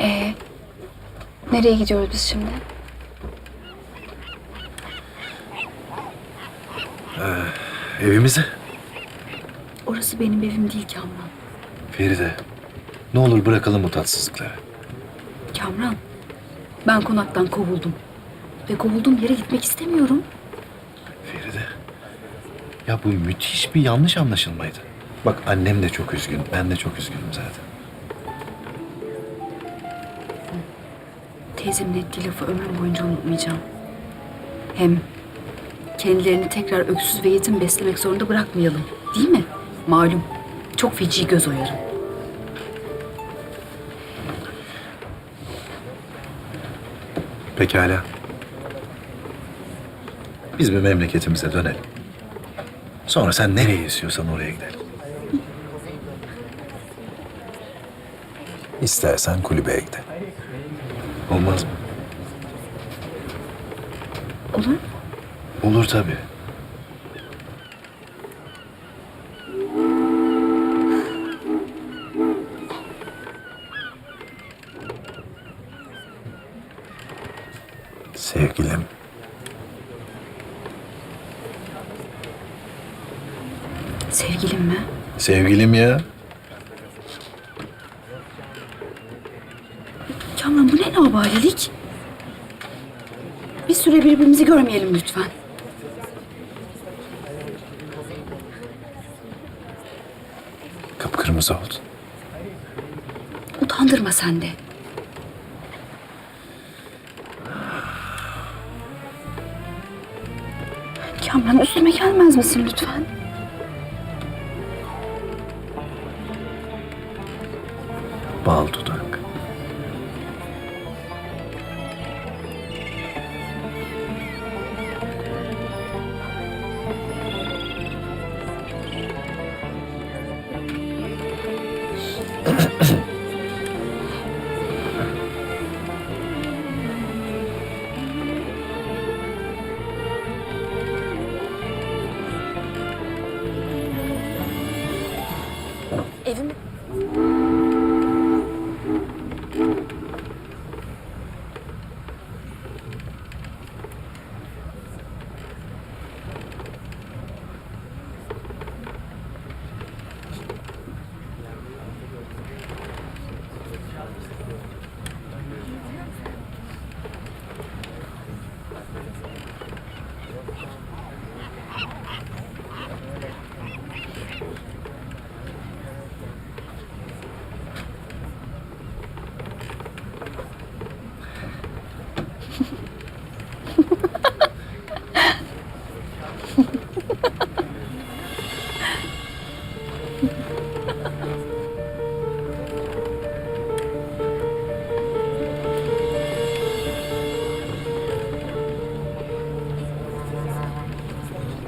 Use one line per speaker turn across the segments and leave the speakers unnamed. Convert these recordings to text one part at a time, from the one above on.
Ee, nereye gidiyoruz biz şimdi?
Evimize.
Orası benim evim değil Kamran.
Feride. Ne olur bırakalım bu tatsızlıkları.
Kamran, ben konaktan kovuldum. Ve kovulduğum yere gitmek istemiyorum.
Feride. Ya bu müthiş bir yanlış anlaşılmaydı. Bak annem de çok üzgün. Ben de çok üzgünüm zaten.
Teyzemin ettiği lafı ömrüm boyunca unutmayacağım. Hem kendilerini tekrar öksüz ve yetim beslemek zorunda bırakmayalım. Değil mi? Malum. Çok feci göz oyarım.
Pekala. Biz bir memleketimize dönelim. Sonra sen nereye istiyorsan oraya gidelim. İstersen kulübeye gidelim. Olmaz mı?
Olur mu?
Olur tabii. Sevgilim.
Sevgilim mi?
Sevgilim ya.
Labalilik? Bir süre birbirimizi görmeyelim lütfen.
Kıpkırmızı oldun.
Utandırma sen de. Kamran üstüme gelmez misin lütfen?
Bal dudak.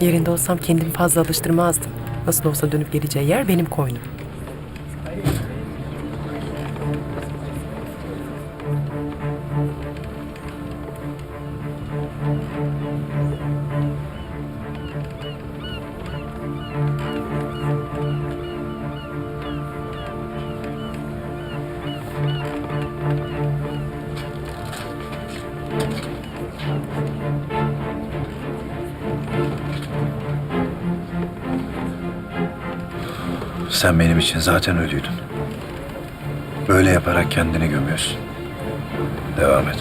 Yerinde olsam kendimi fazla alıştırmazdım. Nasıl olsa dönüp geleceği yer benim koynum.
Sen benim için zaten ölüydün. Böyle yaparak kendini gömüyorsun. Devam et.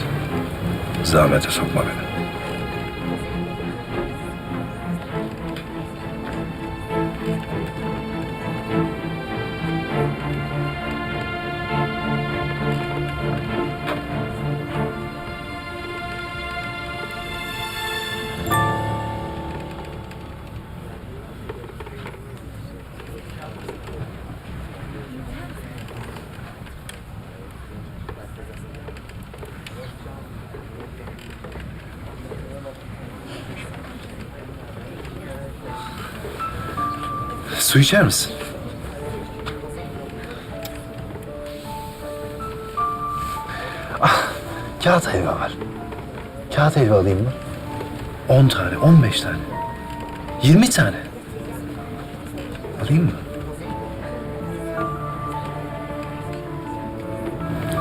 Zahmete sokma beni. Su içer misin? Ah, kağıt helva var. Kağıt helva alayım mı? On tane, on beş tane. 20 tane. Alayım mı?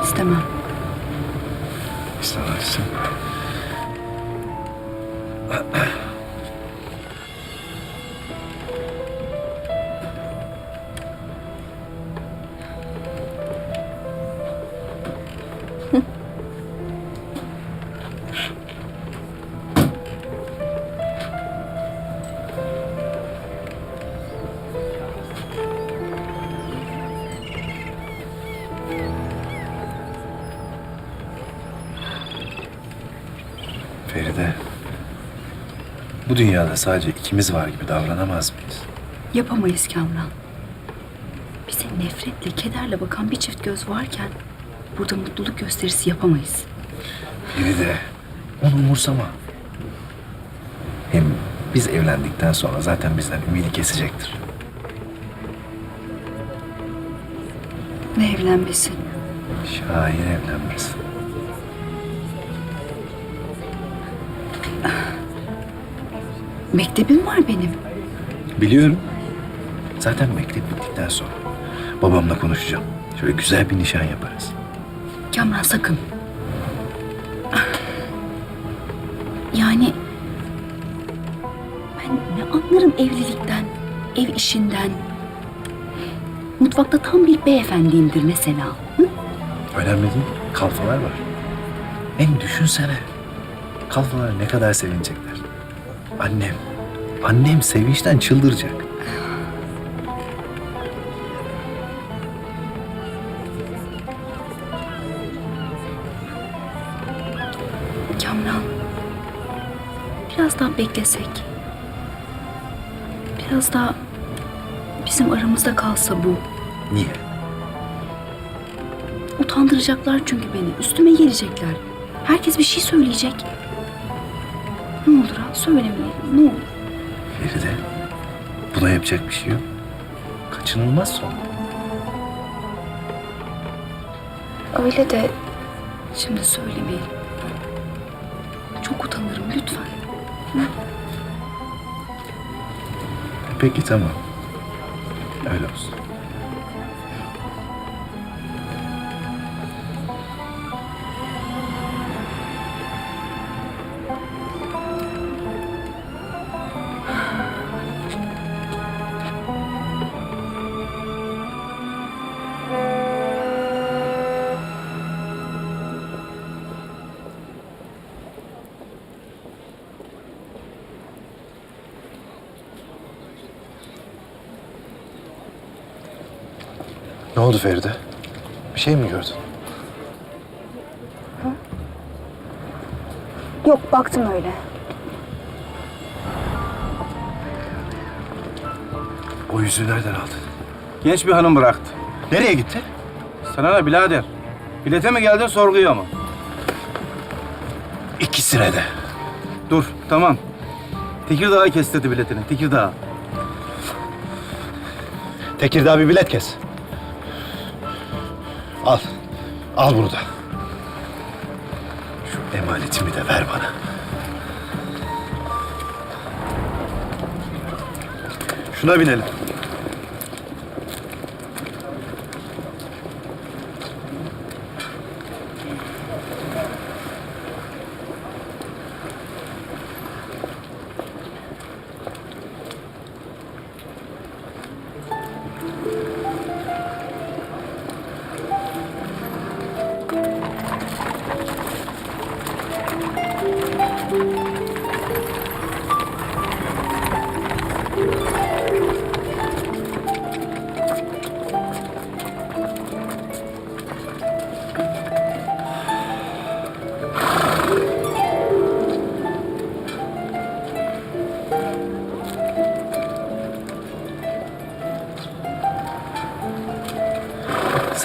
İstemem.
İstemezsin. Feride. Bu dünyada sadece ikimiz var gibi davranamaz mıyız?
Yapamayız Kamran. Bize nefretle, kederle bakan bir çift göz varken burada mutluluk gösterisi yapamayız.
Feride. Onu umursama. Hem biz evlendikten sonra zaten bizden ümidi kesecektir.
Ne evlenmesi?
Şahin evlenmez.
Mektebim var benim.
Biliyorum. Zaten mektep bittikten sonra babamla konuşacağım. Şöyle güzel bir nişan yaparız.
Kamran sakın. Yani ben ne anlarım evlilikten, ev işinden. Mutfakta tam bir beyefendiyimdir mesela. Hı?
Önemli değil. Kalfalar var. Hem düşünsene. Kalfalar ne kadar sevinecekler. Annem. Annem sevinçten çıldıracak.
Biraz daha beklesek. Biraz daha bizim aramızda kalsa bu.
Niye?
Utandıracaklar çünkü beni. Üstüme gelecekler. Herkes bir şey söyleyecek. Ne olur ha söylemeyelim ne olur.
Feride. Buna yapacak bir şey yok. Kaçınılmaz son.
Öyle de şimdi söylemeyelim. Çok utanırım lütfen.
Peki tamam. Öyle olsun. Ne oldu Feride? Bir şey mi gördün?
Yok baktım öyle.
O yüzüğü nereden aldın?
Genç bir hanım bıraktı.
Nereye gitti?
Sana ne birader? Bilete mi geldin sorguya mı?
İkisine de.
Dur tamam. Tekirdağ'a kestirdi biletini. Tekirdağ.
Tekirdağ bir bilet kes. Al bunu da. Şu emanetimi de ver bana. Şuna binelim.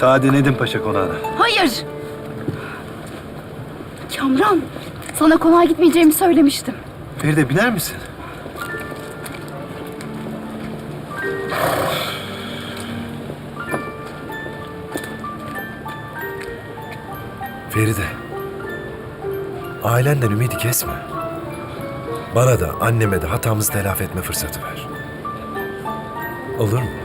Sade Nedim Paşa konağına.
Hayır. Kamran, sana konağa gitmeyeceğimi söylemiştim.
Feride biner misin? Feride. Ailenden ümidi kesme. Bana da anneme de hatamızı telafi etme fırsatı ver. Olur mu?